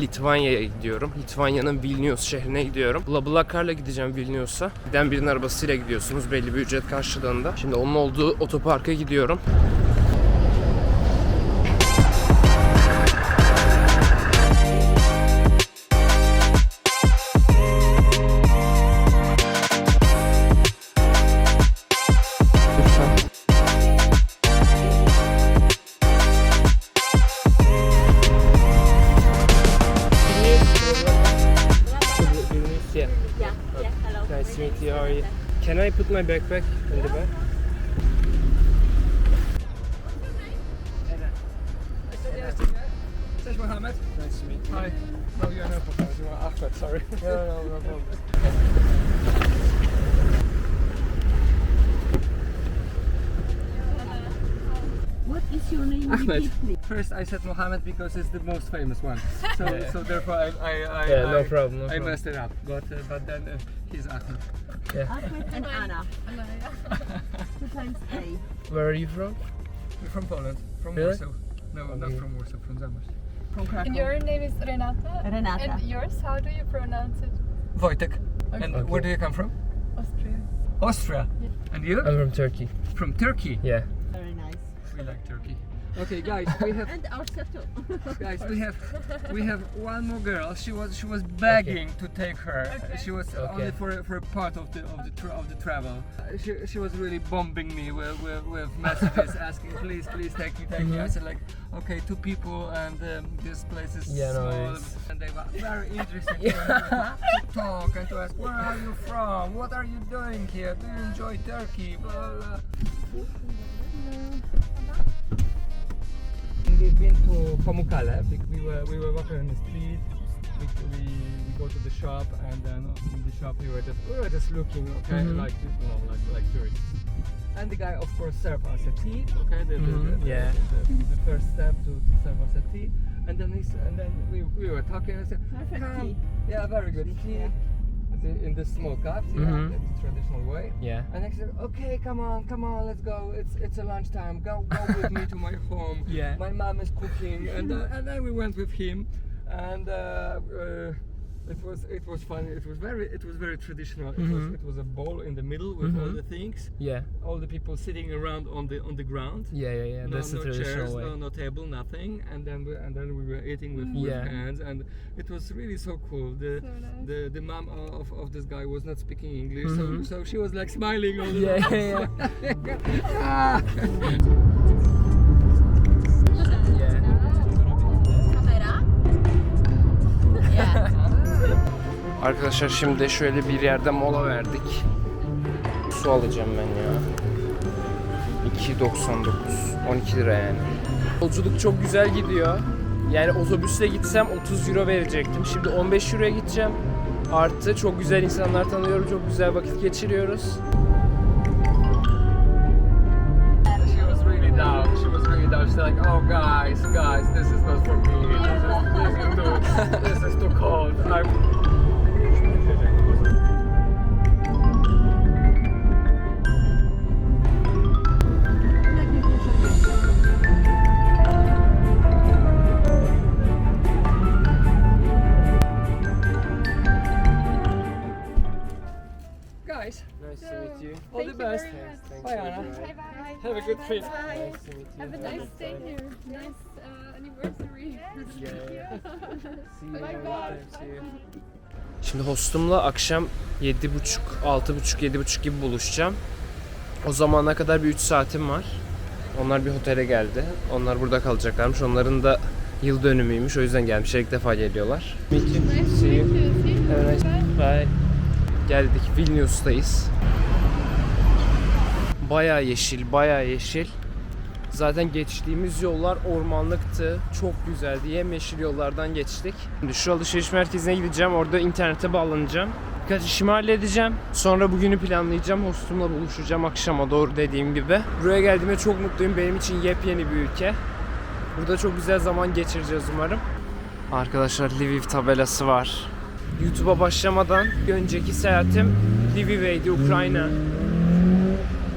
Litvanya'ya gidiyorum. Litvanya'nın Vilnius şehrine gidiyorum. BlaBlaCar'la gideceğim Vilnius'a. Giden birinin arabasıyla gidiyorsunuz belli bir ücret karşılığında. Şimdi onun olduğu otoparka gidiyorum. My backpack in the back? Cześć Mohamed. Nice to meet you. Hi. No, you're not Mohamed. You are Ahmed, sorry. No, no, no problem. What is your name? Ahmed. First I said Mohammed because it's the most famous one. So, Yeah. so therefore I, I, I, Yeah, no problem, no I problem. messed it up. But, uh, but then uh, he's Ahmed. Ahmed and Anna. Two times A. Where are you from? We're from Poland. From Really? Warsaw. No, not Okay. from Warsaw, from Zamość. From Krakow. And your name is Renata? Renata. And yours, how do you pronounce it? Wojtek. And Okay. where do you come from? Austria. Austria. Yeah. And you? I'm from Turkey. from Turkey. Yeah. Very nice. We like Turkey. Okay, guys, we have And Austria too. guys we have we have one more girl. She was she was begging to take her. Okay. she was Okay. only for for a part of the of the tra- of the travel. Uh, she, she was really bombing me with with, with messages asking please please take me take me. I said like okay two people and um, this place is Yeah, no, small. it's- and they were very interested to talk and to ask where are you from? What are you doing here? Do you enjoy turkey? Blah, blah, blah. We've Pamukkale. We, we were we were walking on the street. We, we, we go to the shop and then in the shop we were just we were just looking, okay, Mhm. like you know, like like tourists. And the guy of course served us a tea, okay, the, the, Mhm, the, yeah. the, the, the first step to, to serve us a tea. And then he and then we, we were talking I said, Perfect "Come." tea. Yeah, very good tea. Yeah. In the small cups, yeah, Mhm. the traditional way. Yeah. And I said, okay, come on, come on, let's go. It's it's a lunchtime. Go go with me to my home. Yeah. My mom is cooking, and uh, and then we went with him, and uh, uh, it was it was fun. It was very it was very traditional. It was Mhm. it was a bowl in the middle with all Mhm. the things. Yeah. All the people sitting around on the on the ground. Yeah, yeah, yeah. No, That's no the traditional chairs, way. no, no table, nothing, and then we, and then we were eating with, with Yeah. hands, and it was really so cool. The So nice. the the mom of, of this guy was not speaking English, Mhm. so so she was like smiling all the Yeah, time. yeah, Ah! Yeah. Arkadaşlar şimdi şöyle bir yerde mola verdik. Su alacağım ben ya. 2.99 12 lira yani. Yolculuk çok güzel gidiyor. Yani otobüsle gitsem 30 euro verecektim. Şimdi 15 euroya gideceğim. Artı çok güzel insanlar tanıyorum. Çok güzel vakit geçiriyoruz. She's like, oh guys, guys, this is not for me. This is, this is too, this is too cold. I'm. You. all the Thank you best. very much. Thanks Bye, Anna. Bye bye. Have a good trip. Bye. Nice to meet you. Have a nice stay here. Nice uh, anniversary. Yeah. See you. Bye bye. Şimdi hostumla akşam 7.30, 6.30, 7.30 gibi buluşacağım. O zamana kadar bir 3 saatim var. Onlar bir otele geldi. Onlar burada kalacaklarmış. Onların da yıl dönümüymüş. O yüzden gelmişler. İlk defa geliyorlar. Meet you. Nice to See meet you. Bye. Geldik. Vilnius'tayız. Baya yeşil, baya yeşil. Zaten geçtiğimiz yollar ormanlıktı. Çok güzeldi. Yemyeşil yollardan geçtik. Şimdi şu alışveriş merkezine gideceğim. Orada internete bağlanacağım. Birkaç işimi halledeceğim. Sonra bugünü planlayacağım. Hostumla buluşacağım akşama doğru dediğim gibi. Buraya geldiğime çok mutluyum. Benim için yepyeni bir ülke. Burada çok güzel zaman geçireceğiz umarım. Arkadaşlar Lviv tabelası var. YouTube'a başlamadan önceki seyahatim Lviv'eydi, Ukrayna.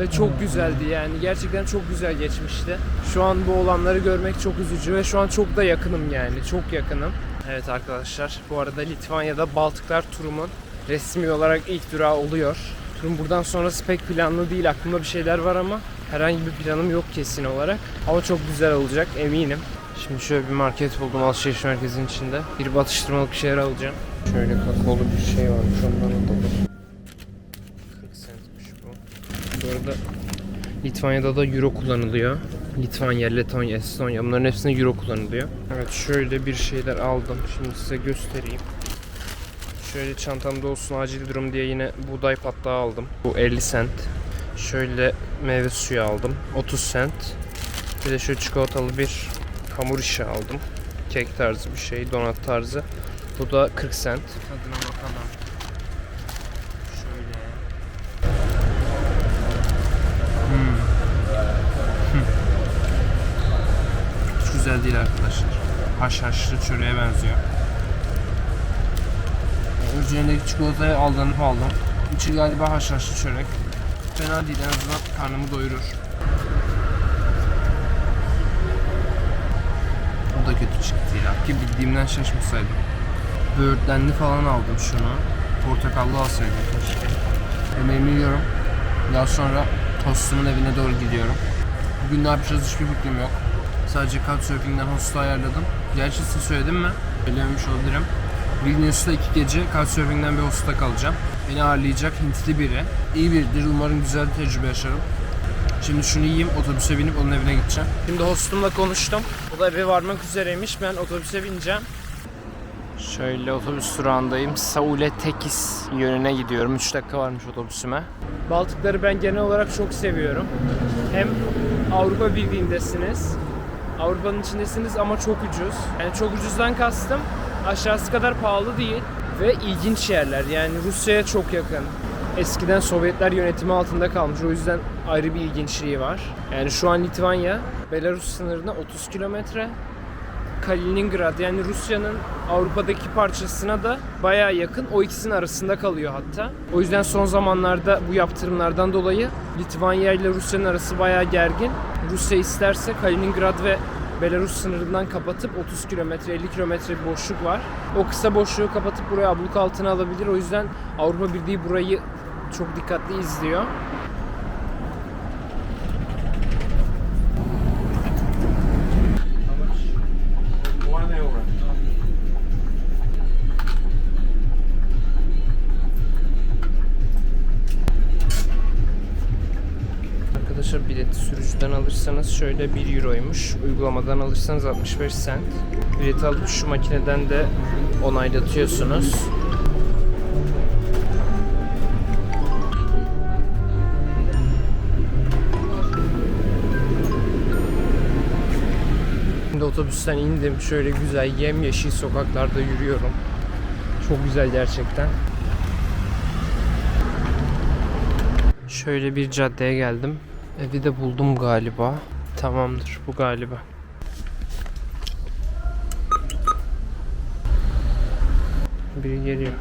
Ve çok güzeldi yani. Gerçekten çok güzel geçmişti. Şu an bu olanları görmek çok üzücü ve şu an çok da yakınım yani. Çok yakınım. Evet arkadaşlar bu arada Litvanya'da Baltıklar turumun resmi olarak ilk durağı oluyor. Turun buradan sonrası pek planlı değil. Aklımda bir şeyler var ama herhangi bir planım yok kesin olarak. Ama çok güzel olacak eminim. Şimdi şöyle bir market buldum alışveriş merkezinin içinde. Bir atıştırmalık bir şeyler alacağım. Şöyle kakaolu bir şey varmış ondan alalım. 40 centmiş bu. Arada Litvanya'da da euro kullanılıyor. Litvanya, Letonya, Estonya bunların hepsinde euro kullanılıyor. Evet şöyle bir şeyler aldım. Şimdi size göstereyim. Şöyle çantamda olsun acil durum diye yine buğday patlağı aldım. Bu 50 cent. Şöyle meyve suyu aldım. 30 cent. Bir de şöyle çikolatalı bir hamur işi aldım. Kek tarzı bir şey, donat tarzı. Bu da 40 cent. Tadına bakalım. Haşhaşlı çöreğe benziyor. Yani Üzerindeki çikolatayı aldanıp aldım. İçi galiba haşhaşlı çörek. Fena değil en azından karnımı doyurur. O da kötü çıktı ya. Ki bildiğimden şaşmasaydım. Böğürtlenli falan aldım şunu. Portakallı alsaydım keşke. Yemeğimi yiyorum. Daha sonra hostumun evine doğru gidiyorum. Bugün ne yapacağız hiçbir fikrim yok. Sadece Couchsurfing'den hostu ayarladım. Gerçi size söyledim mi? Söylememiş olabilirim. Vilnius'ta iki gece Couchsurfing'den bir hosta kalacağım. Beni ağırlayacak Hintli biri. İyi biridir. Umarım güzel bir tecrübe yaşarım. Şimdi şunu yiyeyim, otobüse binip onun evine gideceğim. Şimdi hostumla konuştum. O da eve varmak üzereymiş. Ben otobüse bineceğim. Şöyle otobüs durağındayım. Saule Tekis yönüne gidiyorum. 3 dakika varmış otobüsüme. Baltıkları ben genel olarak çok seviyorum. Hem Avrupa Birliği'ndesiniz. Avrupa'nın içindesiniz ama çok ucuz. Yani çok ucuzdan kastım aşağısı kadar pahalı değil ve ilginç yerler. Yani Rusya'ya çok yakın. Eskiden Sovyetler yönetimi altında kalmış. O yüzden ayrı bir ilginçliği var. Yani şu an Litvanya Belarus sınırına 30 kilometre. Kaliningrad yani Rusya'nın Avrupa'daki parçasına da bayağı yakın. O ikisinin arasında kalıyor hatta. O yüzden son zamanlarda bu yaptırımlardan dolayı Litvanya ile Rusya'nın arası bayağı gergin. Rusya isterse Kaliningrad ve Belarus sınırından kapatıp 30 kilometre 50 kilometre boşluk var. O kısa boşluğu kapatıp burayı abluk altına alabilir. O yüzden Avrupa Birliği burayı çok dikkatli izliyor. One euro. Arkadaşlar sürücüden alırsanız şöyle 1 euroymuş. Uygulamadan alırsanız 65 cent. Bileti alıp şu makineden de onaylatıyorsunuz. Şimdi otobüsten indim. Şöyle güzel yemyeşil sokaklarda yürüyorum. Çok güzel gerçekten. Şöyle bir caddeye geldim. Evi de buldum galiba. Tamamdır bu galiba. Biri geliyor.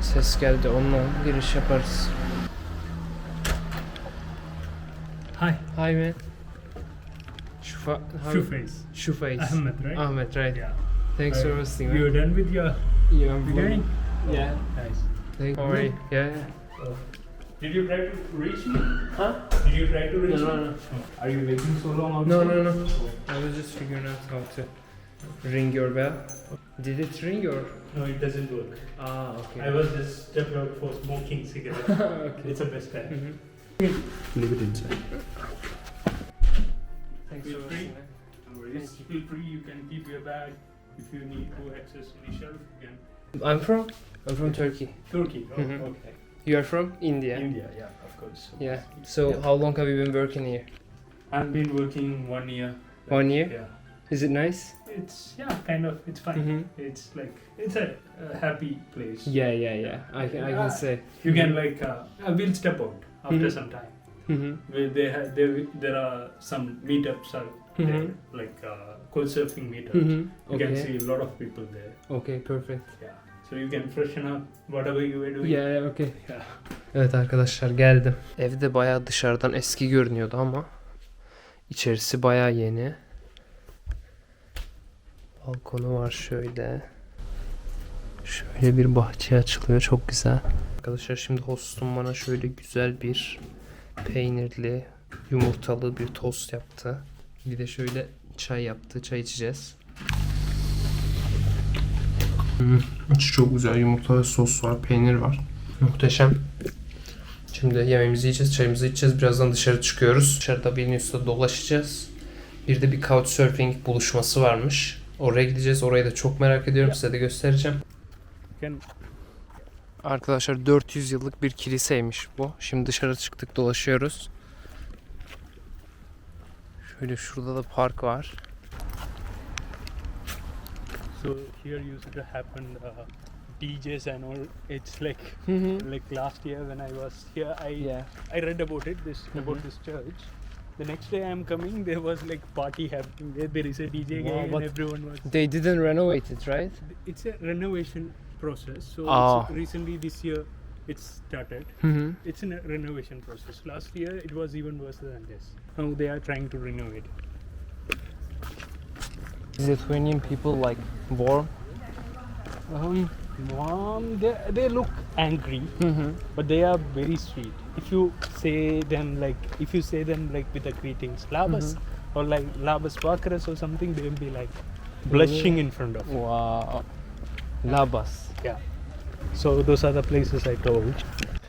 Ses geldi onunla giriş yaparız. Hi, Hi man. Şufa, Shoeface. Şuface. Ahmed, right? Ahmet right. Yeah. Thanks for hosting. You're done with your Yeah, beginning? fine. Yeah. Nice. Thank you. Alright. Yeah. Did you try to reach me? Huh? Did you try to reach No, no, me? no. Are you waiting so long outside? No, no, no. I was just figuring out how to ring your bell. Did it ring or? No, it doesn't work. Ah, okay. I was just stepped out for smoking cigarette. okay. it's a best time. Mhm. Leave it inside. Thanks Feel for free. listening. No worries. Feel free, you can keep your bag. If you need to access any shelf, you can. I'm from. I'm from Turkey. Turkey, oh, Mhm. okay. You are from India. India, yeah, of course. Yeah. So how long have you been working here? I've been working one year. One year? Yeah. Is it nice? It's yeah, kind of. It's fine. Mhm. It's like it's a, a happy place. Yeah, yeah, yeah. I can, I can say. You can like uh, uh, we'll step out after Mhm. some time. Mhm. Where they ha- there there are some meetups are there, Mhm. like uh, cold surfing meetups. Mhm. You can see a lot of people there. Okay, perfect. Yeah. So you can freshen up whatever you were doing. Yeah, yeah, okay. Yeah. Evet arkadaşlar geldim. Evde bayağı dışarıdan eski görünüyordu ama içerisi bayağı yeni. Balkonu var şöyle. Şöyle bir bahçe açılıyor. Çok güzel. Arkadaşlar şimdi hostum bana şöyle güzel bir peynirli, yumurtalı bir tost yaptı. Bir de şöyle çay yaptı. Çay içeceğiz. İçi çok güzel. Yumurtalı sos var, peynir var. Muhteşem. Şimdi yemeğimizi yiyeceğiz, çayımızı içeceğiz. Birazdan dışarı çıkıyoruz. Dışarıda Vilnius'ta dolaşacağız. Bir de bir couchsurfing buluşması varmış. Oraya gideceğiz. Orayı da çok merak ediyorum. Size de göstereceğim. Arkadaşlar 400 yıllık bir kiliseymiş bu. Şimdi dışarı çıktık dolaşıyoruz. Şöyle şurada da park var. So here used to happen uh, DJs and all. It's like Hı like last year when I was here, I Yeah. I read about it. This about Mhm. this church. The next day I'm coming, there was like party happening. There, there is a DJ Wow, guy and everyone was. They didn't renovate it, right? It's a renovation process. So it's recently this year it's started. Hı. It's in a renovation process. Last year it was even worse than this. Now they are trying to renovate. Lithuanian people like warm. Um, mom, they, they look angry, hı. but they are very sweet. If you say them like, if you say them like with the greetings, labas or like labas vakaras or something, they will be like blushing in front of. you. Wow. Labas. Yeah. So those are the places I told.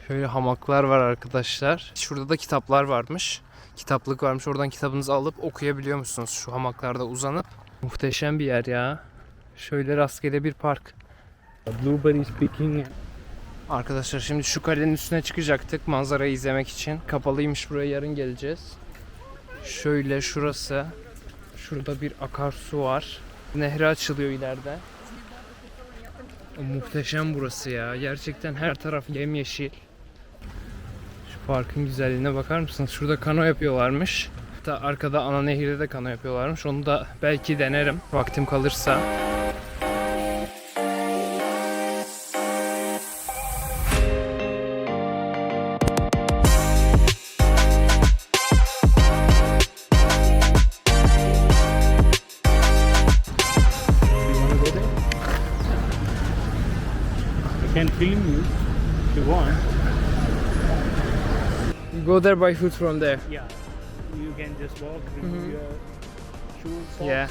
Şöyle hamaklar var arkadaşlar. Şurada da kitaplar varmış. Kitaplık varmış. Oradan kitabınızı alıp okuyabiliyor musunuz şu hamaklarda uzanıp? Muhteşem bir yer ya. Şöyle rastgele bir park. Blueberries picking. Arkadaşlar şimdi şu kalenin üstüne çıkacaktık manzarayı izlemek için. Kapalıymış buraya yarın geleceğiz. Şöyle şurası. Şurada bir akarsu var. Nehre açılıyor ileride. O muhteşem burası ya. Gerçekten her taraf yemyeşil. Şu parkın güzelliğine bakar mısınız? Şurada kano yapıyorlarmış. Hatta arkada ana nehirde de kano yapıyorlarmış. Onu da belki denerim vaktim kalırsa. Can film you if you want. You go there buy food from there. Yeah. You can just walk, remove Mhm. your shoes, socks, Yeah.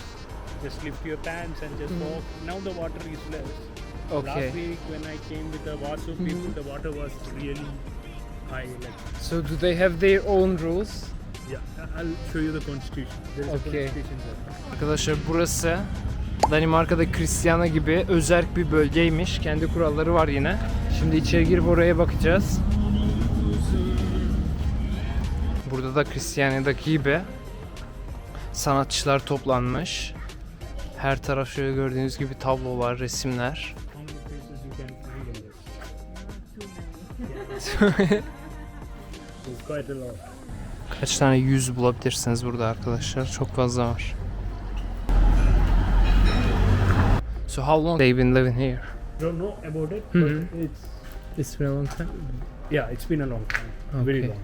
just lift your pants and just Mhm. walk. Now the water is less. Okay. Last week when I came with the Warsaw people, Mhm. the water was really high. Like, So do they have their own rules? yeah, I'll show you the constitution. There is Okay. a constitution there. Arkadaşlar burası Danimarka'da Kristiyana gibi özerk bir bölgeymiş. Kendi kuralları var yine. Şimdi içeri girip oraya bakacağız. Da Kristiyanya'daki gibi sanatçılar toplanmış. Her taraf şöyle gördüğünüz gibi tablolar, resimler. Kaç tane yüz bulabilirsiniz burada arkadaşlar. Çok fazla var. So how long they've been living here? Don't know about it, but it's It's been a long time. yeah, it's been a long time, very Okay. long.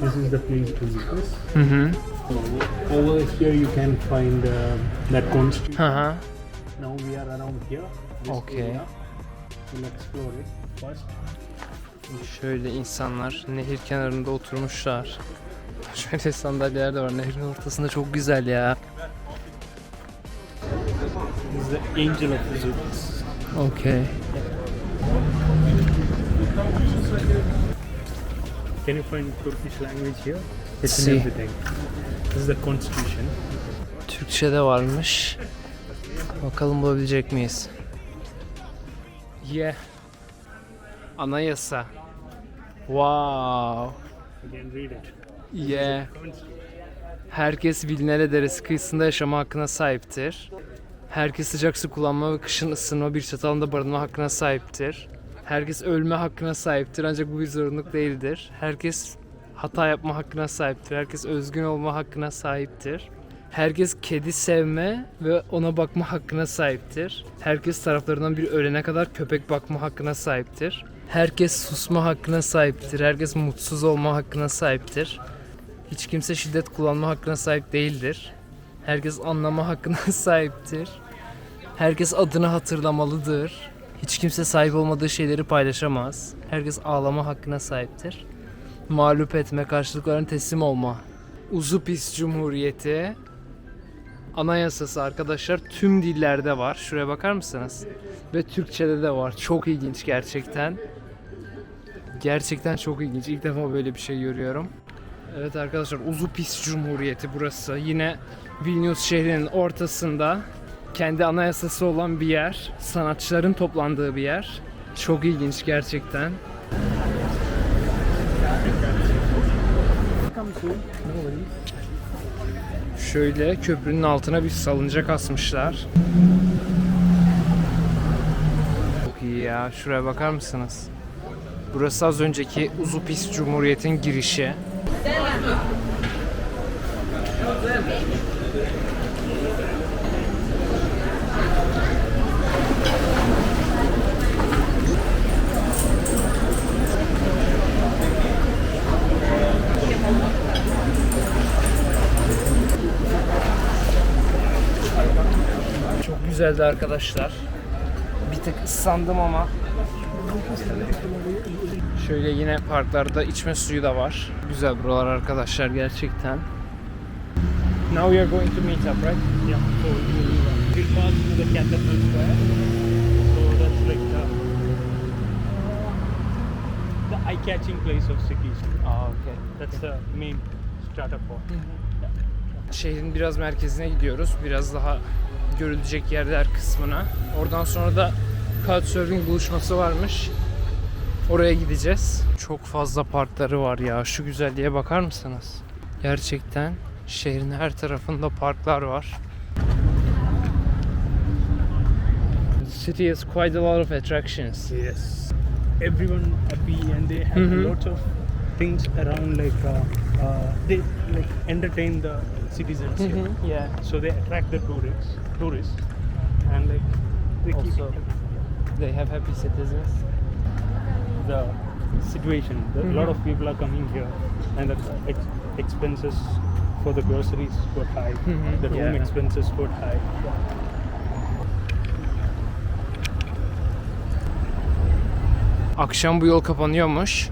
This is the place to visit. Hı hı. Over here you can find uh, that constitution. Hı hı. Now we are around here. This Okay. area. We'll explore it first. Şöyle insanlar nehir kenarında oturmuşlar. Şöyle sandalyeler de var nehrin ortasında çok güzel ya. This is the angel of Zeus. Okay. Can you find Turkish language here? It's See. everything. This is the constitution. Türkçe de varmış. Bakalım bulabilecek miyiz? Yeah. Anayasa. Wow. Yeah. Herkes Vilnere Deresi kıyısında yaşama hakkına sahiptir. Herkes sıcak su kullanma ve kışın ısınma bir çatı altında barınma hakkına sahiptir. Herkes ölme hakkına sahiptir ancak bu bir zorunluluk değildir. Herkes hata yapma hakkına sahiptir. Herkes özgün olma hakkına sahiptir. Herkes kedi sevme ve ona bakma hakkına sahiptir. Herkes taraflarından bir ölene kadar köpek bakma hakkına sahiptir. Herkes susma hakkına sahiptir. Herkes mutsuz olma hakkına sahiptir. Hiç kimse şiddet kullanma hakkına sahip değildir. Herkes anlama hakkına sahiptir. Herkes adını hatırlamalıdır. Hiç kimse sahip olmadığı şeyleri paylaşamaz. Herkes ağlama hakkına sahiptir. Mağlup etme, karşılıklarına teslim olma. Uzupis Cumhuriyeti anayasası arkadaşlar tüm dillerde var. Şuraya bakar mısınız? Ve Türkçe'de de var. Çok ilginç gerçekten. Gerçekten çok ilginç. İlk defa böyle bir şey görüyorum. Evet arkadaşlar Uzupis Cumhuriyeti burası. Yine Vilnius şehrinin ortasında kendi anayasası olan bir yer. Sanatçıların toplandığı bir yer. Çok ilginç gerçekten. Şöyle köprünün altına bir salıncak asmışlar. Çok iyi ya. Şuraya bakar mısınız? Burası az önceki Uzupis Cumhuriyet'in girişi. Çok güzeldi arkadaşlar. Bir tık ıslandım ama Şöyle yine parklarda içme suyu da var. Güzel buralar arkadaşlar gerçekten. Now we are going to meet up, right? Yeah. So we'll pass to the Cathedral Square. So that's like the, the eye-catching place of cities. Aa, okay. That's the main starter point. Şehrin biraz merkezine gidiyoruz. Biraz daha görülecek yerler kısmına. Oradan sonra da Couchsurfing buluşması varmış. Oraya gideceğiz. Çok fazla parkları var ya. Şu güzelliğe bakar mısınız? Gerçekten şehrin her tarafında parklar var. The city has quite a lot of attractions. Yes. Everyone happy and they have Mhm. lots of things around like uh, uh, they like entertain the citizens here. Yeah. So they attract the tourists, tourists, and like they keep Also- They have happy citizens. the situation. The, A lot of people are coming here, and the ex- expenses for the groceries got high. Mhm, The room yeah. expenses got high. Akşam bu yol kapanıyormuş.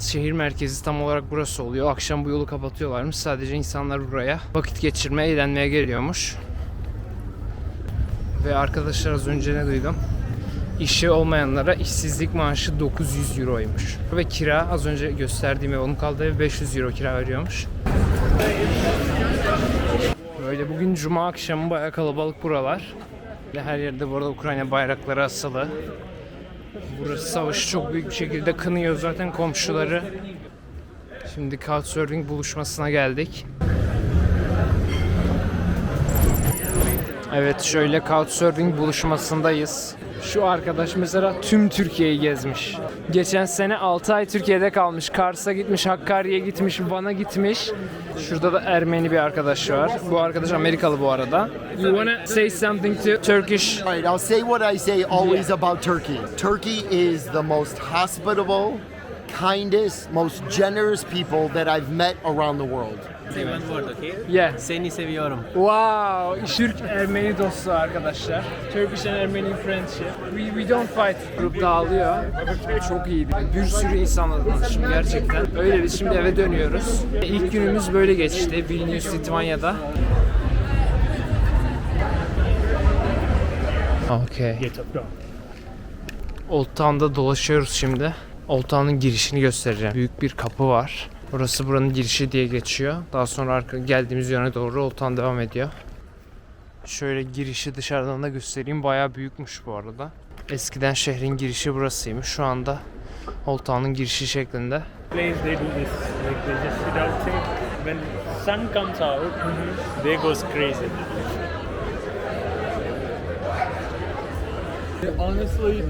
Şehir merkezi tam olarak burası oluyor. Akşam bu yolu kapatıyorlarmış. Sadece insanlar buraya vakit geçirmeye, eğlenmeye geliyormuş. Ve arkadaşlar az önce ne duydum? İşi olmayanlara işsizlik maaşı 900 euroymuş. Ve kira az önce gösterdiğim ev onun kaldığı ev 500 euro kira veriyormuş. Böyle bugün cuma akşamı bayağı kalabalık buralar. Ve her yerde bu arada Ukrayna bayrakları asılı. Burası savaşı çok büyük bir şekilde kınıyor zaten komşuları. Şimdi Couchsurfing buluşmasına geldik. Evet şöyle Couchsurfing buluşmasındayız. Şu arkadaş mesela tüm Türkiye'yi gezmiş. Geçen sene 6 ay Türkiye'de kalmış. Kars'a gitmiş, Hakkari'ye gitmiş, Van'a gitmiş. Şurada da Ermeni bir arkadaş var. Bu arkadaş Amerikalı bu arada. You wanna say something to Turkish All right, I'll say what I say always about Turkey. Turkey is the most hospitable, kindest, most generous people that I've met around the world. Say one word, okay? Yeah. Seni seviyorum. Wow, Türk Ermeni dostu arkadaşlar. Turkish and Armenian friendship. We, we don't fight. Grup dağılıyor. Çok iyiydi. Bir sürü insanla tanıştım gerçekten. Öyle biz şimdi eve dönüyoruz. İlk günümüz böyle geçti Vilnius, Litvanya'da. Okay. Old Town'da dolaşıyoruz şimdi. Old Town'un girişini göstereceğim. Büyük bir kapı var. Burası buranın girişi diye geçiyor. Daha sonra arka geldiğimiz yöne doğru Old Town devam ediyor. Şöyle girişi dışarıdan da göstereyim. Bayağı büyükmüş bu arada. Eskiden şehrin girişi burasıymış. Şu anda Old Town'un girişi şeklinde. Honestly,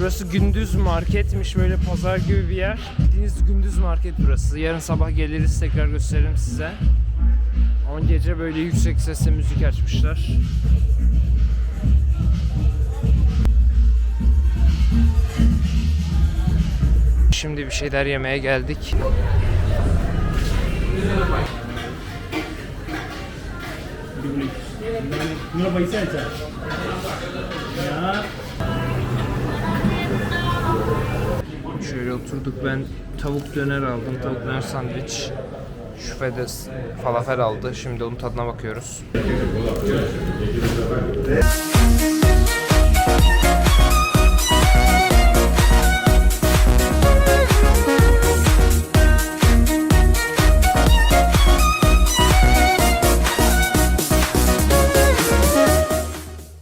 Burası gündüz marketmiş böyle pazar gibi bir yer. Bildiğiniz gündüz market burası. Yarın sabah geliriz tekrar gösteririm size. Ama gece böyle yüksek sesle müzik açmışlar. Şimdi bir şeyler yemeye geldik. Şöyle oturduk ben tavuk döner aldım. Tavuk döner sandviç. Şüphe de falafel aldı. Şimdi onun tadına bakıyoruz.